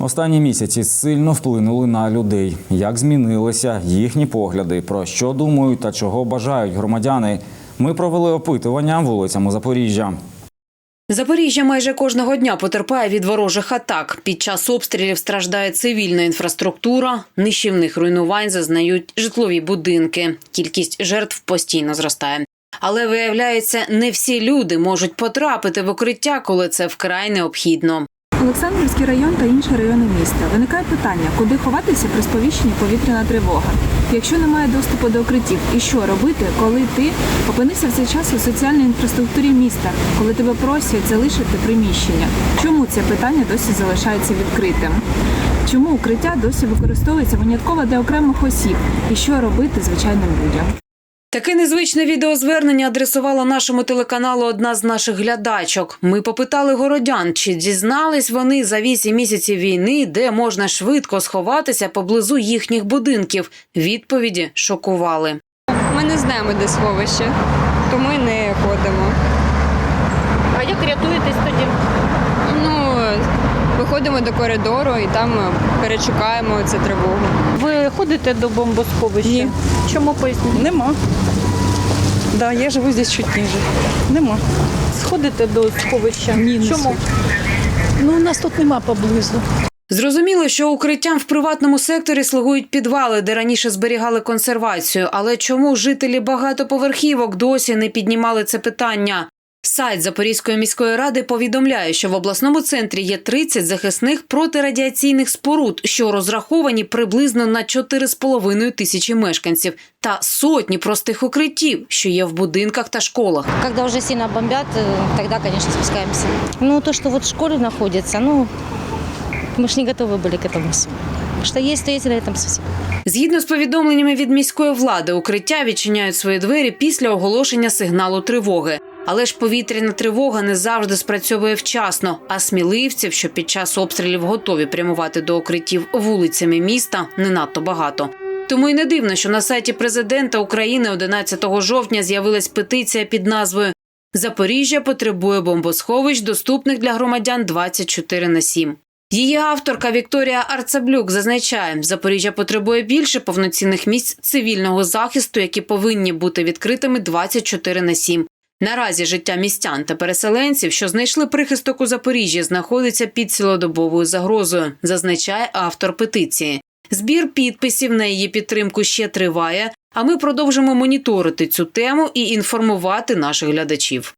Останні місяці сильно вплинули на людей. Як змінилися їхні погляди, про що думають та чого бажають громадяни. Ми провели опитування вулицями Запоріжжя. Запоріжжя майже кожного дня потерпає від ворожих атак. Під час обстрілів страждає цивільна інфраструктура, нищівних руйнувань зазнають житлові будинки. Кількість жертв постійно зростає. Але виявляється, не всі люди можуть потрапити в укриття, коли це вкрай необхідно. Олександрівський район та інші райони міста. Виникає питання, куди ховатися при сповіщенні повітряна тривога. Якщо немає доступу до укриттів, і що робити, коли ти опинився в цей час у соціальній інфраструктурі міста, коли тебе просять залишити приміщення? Чому це питання досі залишається відкритим? Чому укриття досі використовується винятково для окремих осіб? І що робити звичайним людям? Таке незвичне відеозвернення адресувала нашому телеканалу одна з наших глядачок. Ми попитали городян, чи дізнались вони за вісім місяців війни, де можна швидко сховатися поблизу їхніх будинків. Відповіді шокували. Ми не знаємо, де сховище, тому й не ходимо. А як рятуєтесь виходимо до коридору і там перечекаємо цю тривогу. Ви ходите до бомбосховища? Ні. Чому поясніть? Нема. Да, я живу здесь чуть ниже. Нема. Сходите до сховища? Ні, не Чому? сходжу. Ну, у нас тут нема поблизу. Зрозуміло, що укриттям в приватному секторі слугують підвали, де раніше зберігали консервацію. Але чому жителі багатоповерхівок досі не піднімали це питання? Сайт Запорізької міської ради повідомляє, що в обласному центрі є 30 захисних протирадіаційних споруд, що розраховані приблизно на 4,5 тисячі мешканців, та сотні простих укриттів, що є в будинках та школах. Когда уже сильно бомбят, э, тогда, конечно, спускаемся. Ну, то, что вот в школе находится, ну, мы ж не готовы были к этому всему. Что есть, то есть на этом все. Згідно з повідомленнями від міської влади, укриття відчиняють свої двері після оголошення сигналу тривоги. Але ж повітряна тривога не завжди спрацьовує вчасно, а сміливців, що під час обстрілів готові прямувати до укриттів вулицями міста, не надто багато. Тому й не дивно, що на сайті президента України 11 жовтня з'явилась петиція під назвою Запоріжжя потребує бомбосховищ, доступних для громадян 24 на 7». Її авторка Вікторія Арцаблюк зазначає, Запоріжжя потребує більше повноцінних місць цивільного захисту, які повинні бути відкритими 24 на 7. Наразі життя містян та переселенців, що знайшли прихисток у Запоріжжі, знаходиться під цілодобовою загрозою, зазначає автор петиції. Збір підписів на її підтримку ще триває, а ми продовжимо моніторити цю тему і інформувати наших глядачів.